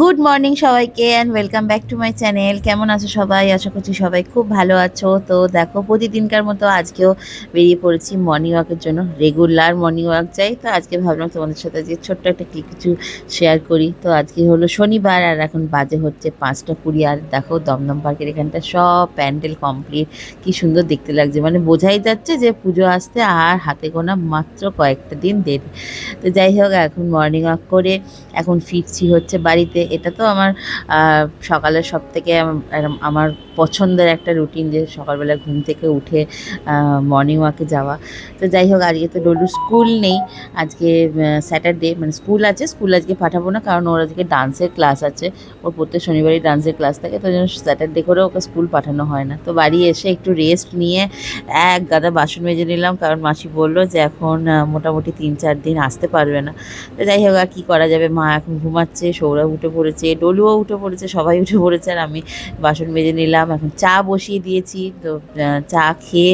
Good morning সবাইকে and welcome back to my channel কেমন আছো সবাই? আশা করছি সবাই খুব ভালো আছো। তো দেখো, প্রতিদিনকার মতো আজকেও বেরিয়ে পড়েছি মর্নিং ওয়াকের জন্য। রেগুলার মর্নিং ওয়াক যাই। তো আজকে ভাবলাম তোমাদের সাথে যে ছোট্ট একটা কি কিছু শেয়ার করি। তো আজকে হলো শনিবার আর এখন বাজে হচ্ছে পাঁচটা কুড়ি। আর দেখো, দমদম পার্কের এখানটা সব প্যান্ডেল কমপ্লিট কি সুন্দর দেখতে লাগছে। মানে বোঝাই যাচ্ছে যে পুজো আসতে আর হাতে গোনা মাত্র কয়েকটা দিন দেরি। তো যাই হোক, এখন মর্নিং ওয়াক করে এখন ফিরছি হচ্ছে বাড়িতে। এটা তো আমার সকালের সব থেকে আমার পছন্দের একটা রুটিন যে সকালবেলা ঘুম থেকে উঠে মর্নিং ওয়াকে যাওয়া। তো যাই হোক, আজকে তো ডলুর স্কুল নেই। আজকে স্যাটারডে মানে স্কুল আছে স্কুল আজকে পাঠাবো না, কারণ ওর আজকে ডান্সের ক্লাস আছে। ওর প্রত্যেক শনিবারই ডান্সের ক্লাস থাকে, তো জন্য স্যাটারডে করে ওকে স্কুল পাঠানো হয় না। তো বাড়ি এসে একটু রেস্ট নিয়ে এক গাদা বাসন মেজে নিলাম, কারণ মাসি বলল যে এখন মোটামুটি তিন চার দিন আসতে পারবে না। তো যাই হোক, আর কী করা যাবে? মা এখন ঘুমাচ্ছে, সৌরভ উঠে পড়েছে, ডলুও উঠে পড়েছে, সবাই উঠে পড়েছে আর আমি বাসন মেজে নিলাম। এখন চা বসিয়ে দিয়েছি, তো চা খেয়ে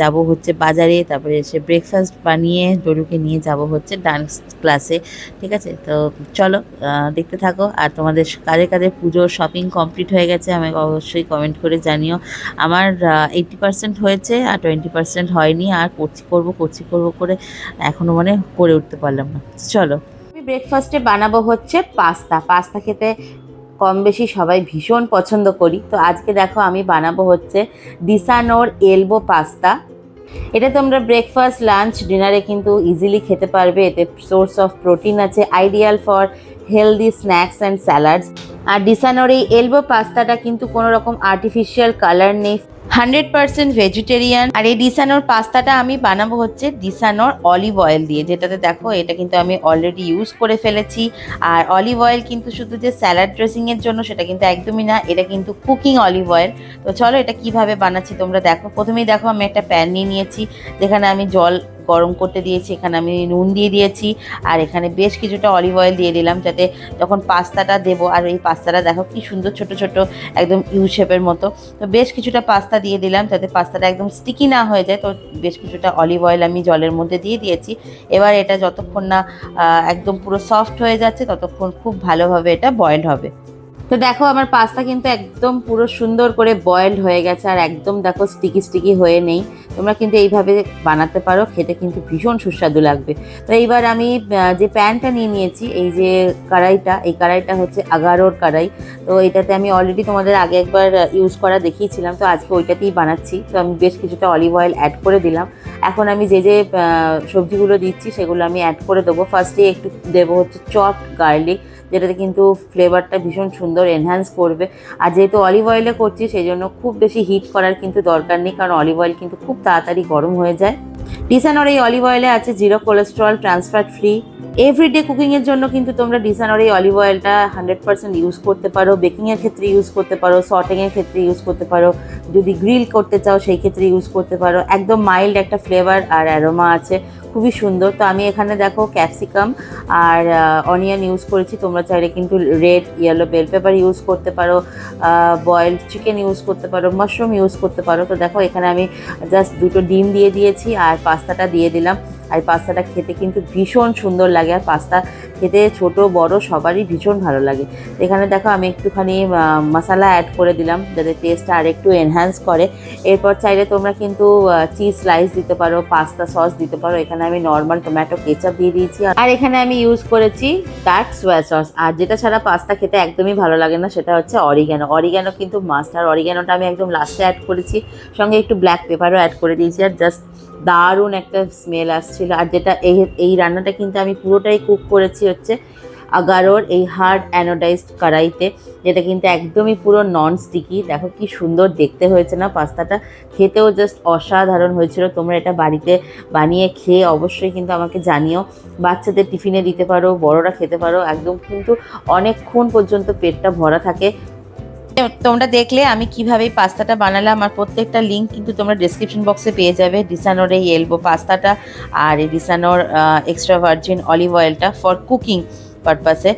যাব হচ্ছে বাজারে, তারপরে এসে ব্রেকফাস্ট বানিয়ে ডলুকে নিয়ে যাব হচ্ছে ডান্স ক্লাসে ঠিক আছে? তো, চলো দেখতে থাকো। আর তোমাদের কাদের কাদের পুজোর শপিং কমপ্লিট হয়ে গেছে আমাকে অবশ্যই কমেন্ট করে জানিও। আমার এইটটি পার্সেন্ট হয়েছে আর টোয়েন্টি পার্সেন্ট হয়নি, আর করছি, করব করছি, করব করে এখনও মানে করে উঠতে পারলাম না। চলো। ব্রেকফাস্টে বানাবো হচ্ছে পাস্তা। পাস্তা খেতে কম বেশি সবাই ভীষণ পছন্দ করি। তো আজকে দেখো আমি বানাবো হচ্ছে ডিসানোর এলবো পাস্তা। এটা তোমরা ব্রেকফাস্ট লাঞ্চ ডিনারে কিন্তু ইজিলি খেতে পারবে। এতে সোর্স অফ প্রোটিন আছে ideal for healthy snacks and salads আর ডিসানোর এই এলবো পাস্তাটা কিন্তু কোনো রকম আর্টিফিশিয়াল কালার নেই। Hundred percent vegetarian. আর এই ডিসানোর পাস্তাটা আমি বানাবো হচ্ছে ডিসানোর অলিভ অয়েল দিয়ে। যেটাতে দেখো, এটা কিন্তু আমি অলরেডি ইউজ করে ফেলেছি। আর অলিভ অয়েল কিন্তু শুধু যে স্যালাড ড্রেসিংয়ের জন্য সেটা কিন্তু একদমই না, এটা কিন্তু কুকিং অলিভ অয়েল। তো চলো এটা কীভাবে বানাচ্ছি তোমরা দেখো। প্রথমেই দেখো আমি একটা প্যান নিয়ে নিয়েছি, যেখানে আমি জল গরম করতে দিয়েছি, এখানে আমি নুন দিয়ে দিয়েছি, আর এখানে বেশ কিছুটা অলিভ অয়েল দিয়ে দিলাম যাতে যখন পাস্তাটা দেবো, আর এই পাস্তাটা দেখো কি সুন্দর ছোট ছোট একদম ইউ শেপের মতো। তো বেশ কিছুটা পাস্তা দিয়ে দিলাম যাতে পাস্তাটা একদম স্টিকি না হয়ে যায়, তো বেশ কিছুটা অলিভ অয়েল আমি জলের মধ্যে দিয়ে দিয়েছি। এবার এটা যতক্ষণ না একদম পুরো সফট হয়ে যাচ্ছে, ততক্ষণ খুব ভালোভাবে এটা বয়েল হবে। তো দেখো, আমার পাস্তা কিন্তু একদম পুরো সুন্দর করে বয়েলড হয়ে গেছে আর একদম দেখো স্টিকি স্টিকি হয়ে নেই। তোমরা কিন্তু এইভাবে বানাতে পারো, খেতে কিন্তু ভীষণ সুস্বাদু লাগবে। তো এইবার আমি যে প্যানটা নিয়ে নিয়েছি, এই যে কড়াইটা, এই কড়াইটা হচ্ছে আগারোর কড়াই। তো এটাতে আমি অলরেডি তোমাদের আগে একবার ইউজ করা দেখিয়েছিলাম, তো আজকে ওইটাতেই বানাচ্ছি। তো আমি বেশ কিছুটা অলিভ অয়েল অ্যাড করে দিলাম। এখন আমি যে যে সবজিগুলো দিচ্ছি, সেগুলো আমি অ্যাড করে দেবো। ফার্স্টে একটু দেবো হচ্ছে চপড গার্লিক যেটাতে কিন্তু ফ্লেভারটা ভীষণ সুন্দর এনহ্যান্স করবে। আর যেহেতু অলিভ অয়েলে করছি, সেই জন্য খুব বেশি হিট করার কিন্তু দরকার নেই, কারণ অলিভ অয়েল কিন্তু খুব তাড়াতাড়ি গরম হয়ে যায়। ডিসানোর এই অলিভ অয়েলে আছে zero cholesterol trans fat free everyday কুকিংয়ের জন্য কিন্তু তোমরা ডিসানোর এই অলিভ অয়েলটা হান্ড্রেড পার্সেন্ট ইউজ করতে পারো বেকিংয়ের ক্ষেত্রে ইউজ করতে পারো সটিংয়ের ক্ষেত্রে ইউজ করতে পারো, যদি গ্রিল করতে চাও সেই ক্ষেত্রে ইউজ করতে পারো। একদম মাইল্ড একটা ফ্লেভার আর অ্যারোমা আছে, খুবই সুন্দর। তো আমি এখানে দেখো ক্যাপসিকাম আর অনিয়ন ইউজ করেছি, তোমরা চাইলে কিন্তু red yellow bell pepper use করতে পারো বয়েলড চিকেন ইউজ করতে পারো মাশরুম ইউজ করতে পারো। তো দেখো এখানে আমি জাস্ট দুটো ডিম দিয়ে দিয়েছি আর পাস্তাটা দিয়ে দিলাম। আর পাস্তাটা খেতে কিন্তু ভীষণ সুন্দর লাগে, আর পাস্তা খেতে ছোট, বড় সবারই ভীষণ ভালো লাগে। এখানে দেখো আমি একটুখানি মশলা অ্যাড করে দিলাম, যাতে টেস্টটা আর একটু এনহ্যান্স করে। এরপর চাইলে তোমরা কিন্তু চিজ স্লাইস দিতে পারো পাস্তা সস দিতে পারো। এখানে আমি নর্মাল টমেটো কেচাপ দিয়ে দিয়েছি। আর এখানে আমি ইউজ করেছি ডার্ক সোয়া সস আর যেটা ছাড়া পাস্তা খেতে একদমই ভালো লাগে না, সেটা হচ্ছে অরিগ্যানো অরিগ্যানো কিন্তু মাস্ট আর অরিগ্যানোটা আমি একদম লাস্টে অ্যাড করেছি। সঙ্গে একটু ব্ল্যাক পেপারও অ্যাড করে দিয়েছি, আর জাস্ট দারুণ একটা স্মেল আসছিল। আর যেটা এই এই রান্নাটা কিন্তু আমি পুরোটাই কুক করেছি হচ্ছে আগারোর এই হার্ড অ্যানোডাইজড কড়াইতে, যেটা কিন্তু একদমই পুরো নন স্টিকি দেখো কি সুন্দর দেখতে হয়েছে না? পাস্তাটা খেতেও জাস্ট অসাধারণ হয়েছিল। তোমরা এটা বাড়িতে বানিয়ে খেয়ে অবশ্যই কিন্তু আমাকে জানিও। বাচ্চাদের টিফিনে দিতে পারো, বড়রা খেতে পারো। একদম কিন্তু অনেকক্ষণ পর্যন্ত পেটটা ভরা থাকে। তোমরা দেখলে আমি কীভাবে এই পাস্তাটা বানালাম। আমার প্রত্যেকটা লিঙ্ক কিন্তু তোমরা ডিসক্রিপশন বক্সে পেয়ে যাবে। ডিসানোর এই এলবো পাস্তাটা আর এই ডিসানোর এক্সট্রা ভার্জিন অলিভ অয়েলটা ফর কুকিং পারপাসে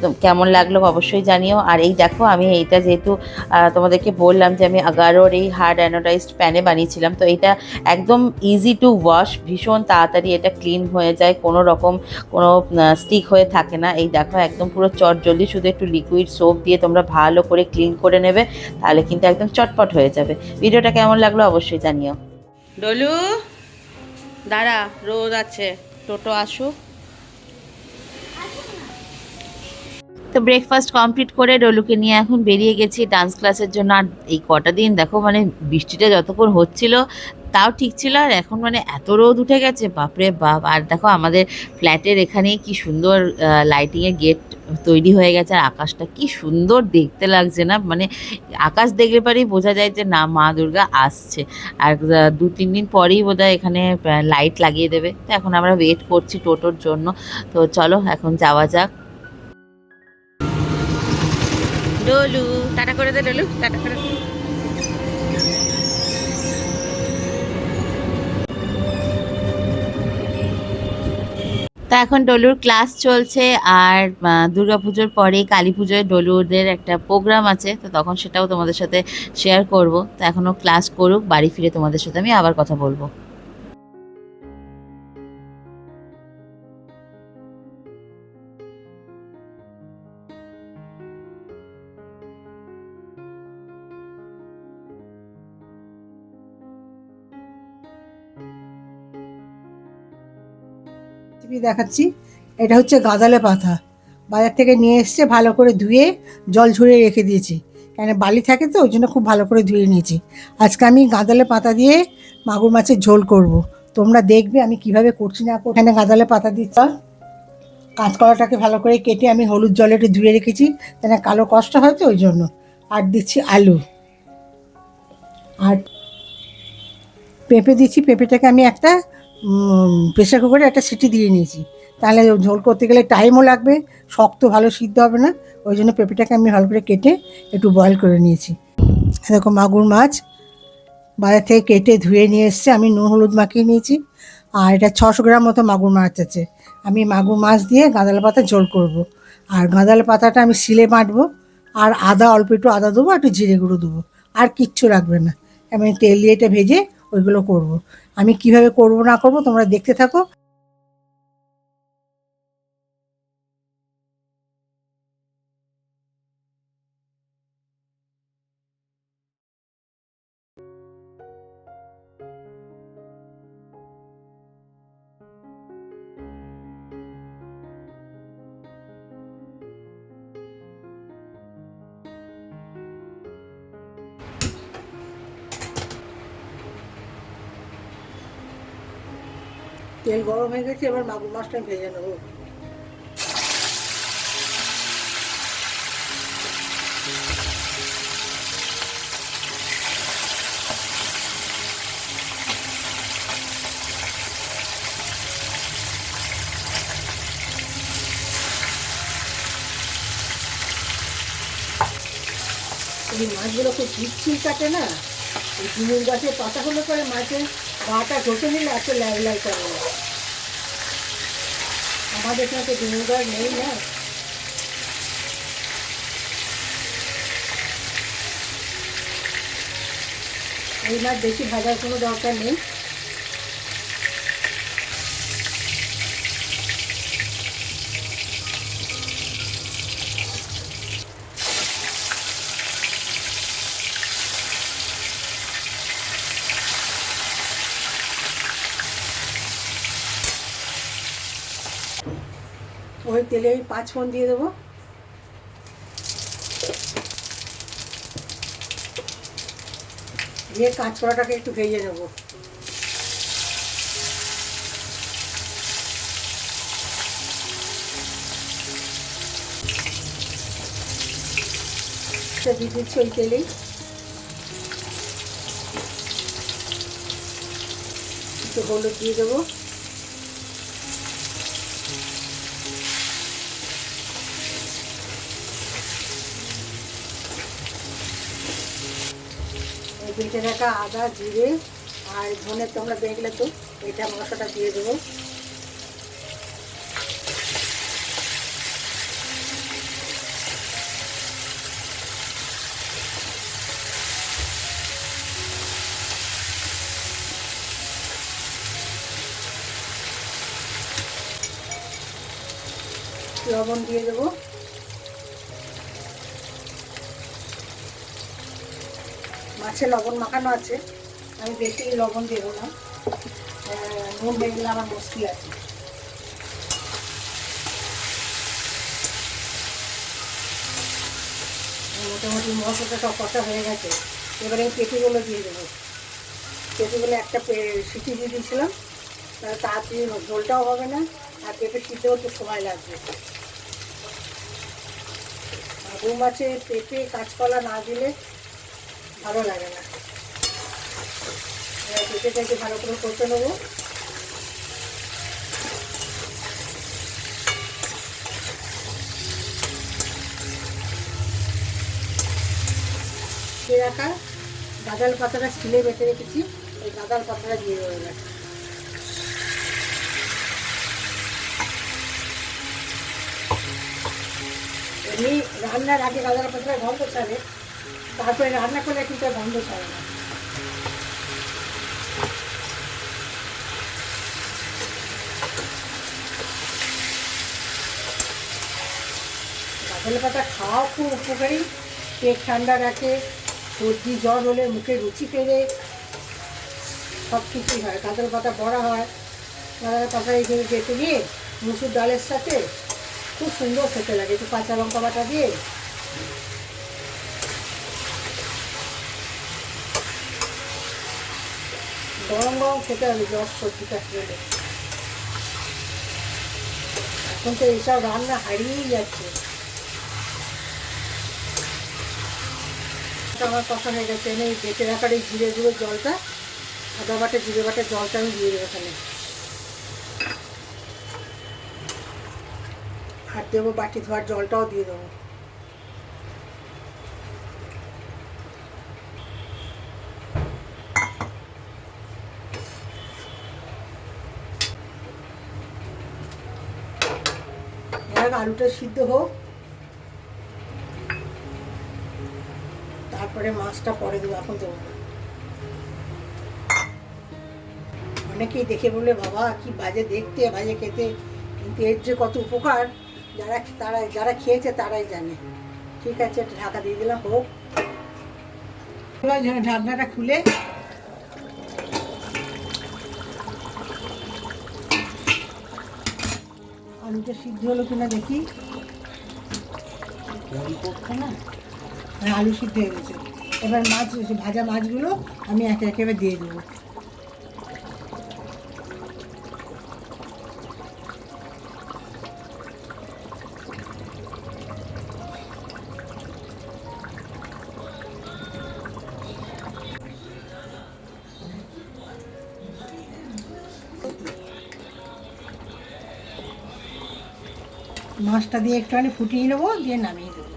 তো কেমন লাগল অবশ্যই জানিও। আর এই দেখো, আমি এইটা যেহেতু তোমাদেরকে বললাম যে আমি আগারোর এই হার্ড অ্যানোডাইজড প্যানে বানিয়েছিলাম, তো এটা একদম ইজি টু ওয়াশ ভীষণ তাড়াতাড়ি এটা ক্লিন হয়ে যায়, কোনো রকম কোনো স্টিক হয়ে থাকে না। এই দেখো, একদম পুরো চট জলদি শুধু একটু লিকুইড সোপ দিয়ে তোমরা ভালো করে ক্লিন করে নেবে, তাহলে কিন্তু একদম চটপট হয়ে যাবে। ভিডিওটা কেমন লাগল অবশ্যই জানিও। ডলু, দাঁড়া, রোদ আছে, টোটো আসুক। তো ব্রেকফাস্ট কমপ্লিট করে ডলুকে নিয়ে এখন বেরিয়ে গেছি ডান্স ক্লাসের জন্য। আর এই কটা দিন দেখো মানে বৃষ্টিটা যতক্ষণ হচ্ছিল তাও ঠিক ছিল। আর এখন মানে এত রোদ উঠে গেছে, বাপরে বাপ। আর দেখো আমাদের ফ্ল্যাটের এখানে কি সুন্দর লাইটিংয়ের গেট তৈরি হয়ে গেছে। আর আকাশটা কি সুন্দর দেখতে লাগছে না। মানে আকাশ দেখলে পরেই বোঝা যায় যে না, মা দুর্গা আসছে। আর দু, তিন দিন পরেই বোধহয় এখানে লাইট লাগিয়ে দেবে। তো এখন আমরা ওয়েট করছি টোটোর জন্য। তো চলো এখন যাওয়া যাক। ডলু, টাটা করে দে টাটা করে এখন ডলুর ক্লাস চলছে আর দুর্গাপুজোর পরে কালী পুজোয় ডলুদের একটা প্রোগ্রাম আছে, তো তখন সেটাও তোমাদের সাথে শেয়ার করব। তো এখনও ক্লাস করুক, বাড়ি ফিরে তোমাদের সাথে আমি আবার কথা বলব। রেসিপি দেখাচ্ছি। এটা হচ্ছে গাঁদালে পাতা। বাজার থেকে নিয়ে এসছে, ভালো করে ধুয়ে জল ঝরিয়ে রেখে দিয়েছি। কেন বালি থাকে তো, ওই জন্য খুব ভালো করে ধুয়ে নিয়েছি। আজকে আমি গাঁদালে পাতা দিয়ে মাগুর মাছের ঝোল করব। তোমরা দেখবে আমি কীভাবে করছি না। এখানে গাঁদালে পাতা দিচ্ছি। কাঁচকলাটাকে ভালো করে কেটে আমি হলুদ জলে একটু ধুয়ে রেখেছি কেন কালো কষ্ট হয় তো, ওই জন্য। আর দিচ্ছি আলু। আর পেঁপে দিচ্ছি, পেঁপেটাকে আমি একটা প্রেশার কুকারে একটা সিটি দিয়ে নিয়েছি তাহলে ঝোল করতে গেলে টাইমও লাগবে, শক্ত ভালো সিদ্ধ হবে না, ওই জন্য পেঁপেটাকে আমি ভালো করে কেটে একটু বয়েল করে নিয়েছি এরকম মাগুর মাছ বাজার থেকে কেটে ধুয়ে নিয়ে এসছে, আমি নুন হলুদ মাখিয়ে নিয়েছি, আর এটা ছশো গ্রাম মতো মাগুর মাছ আছে আমি মাগুর মাছ দিয়ে গাঁদাল পাতা ঝোল করব। আর গাঁদাল পাতাটা আমি শিলে বাটবো, আর আদা, অল্প একটু আদা দেবো, আর একটু জিরে গুঁড়ো দেবো, আর কিচ্ছু লাগবে না আমি তেল দিয়ে এটা ভেজে ওইগুলো করব। আমি কীভাবে করব না করব তোমরা দেখতে থাকো। তেল গরম হয়ে গেছে, এবার মাগুর মাছটা ভেজে নেব। মাছগুলো খুব ঝিকঝিল কাটে না? এই ঝিমুর গাছের পাতা হলে পরে মাছের গাটা ঘষে নিলে এত লাই লাই করে। আমাদের এখানে তো ভিনেগার নেই না এই মাছ বেশি ভাজার কোনো দরকার নেই। ওই তেলে আমি পাঁচ ফোন দিয়ে দেবো। দিয়ে কাঁচকড়াটাকে একটু ভেজে নেব। এটা দিয়ে দিচ্ছি ওই তেলেই। একটু হলুদ দিয়ে দেবো। বেঁচে থাকা আদা, জিরে আর ধনে তোমরা দেখলে তো, এটা মশলাটা দিয়ে দেবো। লবণ দিয়ে দেবো। মাছে লবণ মাখানো আছে। আমি বেশি লবণ দেবো না। নুন দিয়ে দিলে আমার মুশকিল আছে। মোটামুটি মশলাটা কষা হয়ে গেছে। এবারে আমি পেঁপেগুলো দিয়ে দেবো। পেঁপেগুলো একটা সিটি দিয়ে দিয়েছিলাম। তাড়াতাড়ি ঝোলটাও হবে না, আর পেঁপে সিদ্ধেও একটু সময় লাগবে। রুই মাছে পেঁপে, কাঁচকলা না দিলে ভালো লাগে না। পেঁপেটাকে ভালো করে করতে নেব। রাখা গাঁদাল পাতাটা ছিলে বেঁচে রেখেছি ওই গাঁদাল পাতাটা দিয়ে দেবো এমনি রান্নার আগে গাঁদাল পাতাটা গন্ধ ছাড়ে তারপরে রান্না করলে কিন্তু গন্ধ ছাড়ে না। গাঁদাল পাতা খাওয়াও খুব উপকারী। পেট ঠান্ডা রাখে, সর্দি জ্বর হলে মুখে রুচি ফেরে। সব কিছুই হয়। গাঁদাল পাতা বড়া হয়। গাঁদাল পাতা এইভাবে বেটে নিয়ে মুসুর ডালের সাথে খুব সুন্দর খেতে লাগে। একটু কাঁচা লঙ্কা বাটা দিয়ে গরম গরম খেতে হবে জ্বর সর্দিটা খেলে এখন তো এইসব রান্না হারিয়েই যাচ্ছে। আমার কথা হয়ে গেছে, এনে বেটে রাখার এই জিরে জলটা, আদা বাটা, জিরে বাটার জলটা আমি দিয়ে দেবো এখানে। আর দেবো বাটি ধোয়ার জলটাও দিয়ে দেবো দেখ আলুটা সিদ্ধ হোক। তারপরে মাছটা পরে দেবো, এখন দেবো অনেকেই দেখে বলে বাবা, কি বাজে দেখতে, বাজে খেতে। কিন্তু এর যে কত উপকার, যারা তারা যারা খেয়েছে তারাই জানে। ঠিক আছে ঢাকা দিয়ে দিলাম, হোক। ঢাকনাটা খুলে আলুটা সিদ্ধ হলো কিনা দেখি। হ্যাঁ আলু সিদ্ধ হয়ে গেছে। এবার মাছ, ভাজা মাছগুলো আমি একে একেবারে দিয়ে দেবো। মাছটা দিয়ে একটুখানি ফুটিয়ে নেব, দিয়ে নামিয়ে দেবো।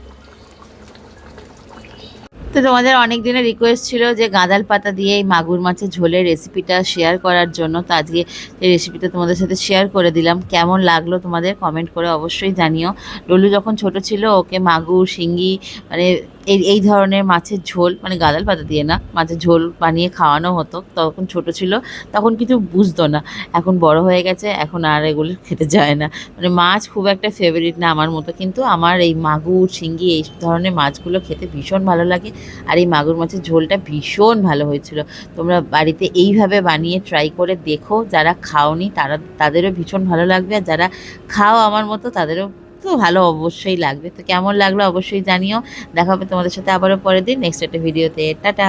তো তোমাদের অনেক দিনের রিকোয়েস্ট ছিল যে গাঁদাল পাতা দিয়ে এই মাগুর মাছের ঝোলের রেসিপিটা শেয়ার করার জন্য। তো আজকে এই রেসিপিটা তোমাদের সাথে শেয়ার করে দিলাম। কেমন লাগল তোমাদের? কমেন্ট করে অবশ্যই জানিও। ডলু যখন ছোট ছিল, ওকে মাগুর, শিঙ্গি মানে এই এই ধরনের মাছের ঝোল মানে গাদাল পাতা দিয়ে না, মাছের ঝোল বানিয়ে খাওয়ানো হতো, তখন ছোট ছিল, তখন কিছু বুঝতো না। এখন বড় হয়ে গেছে, এখন আর এগুলো খেতে যায় না। মানে মাছ খুব একটা ফেভারিট না আমার মতো, কিন্তু আমার এই মাগুর, শিঙ্গি, এই ধরনের মাছগুলো খেতে ভীষণ ভালো লাগে, আর এই মাগুর মাছের ঝোলটা ভীষণ ভালো হয়েছিল। তোমরা বাড়িতে এইভাবে বানিয়ে ট্রাই করে দেখো, যারা খাওনি তারা, তাদেরও ভীষণ ভালো লাগবে, আর যারা খাও আমার মতো তাদেরও তো ভালো অবশ্যই লাগবে। তো কেমন লাগল অবশ্যই জানিও। দেখা হবে তোমাদের সাথে আবারও পরের দিন। নেক্সট একটা ভিডিওতে। টাটা!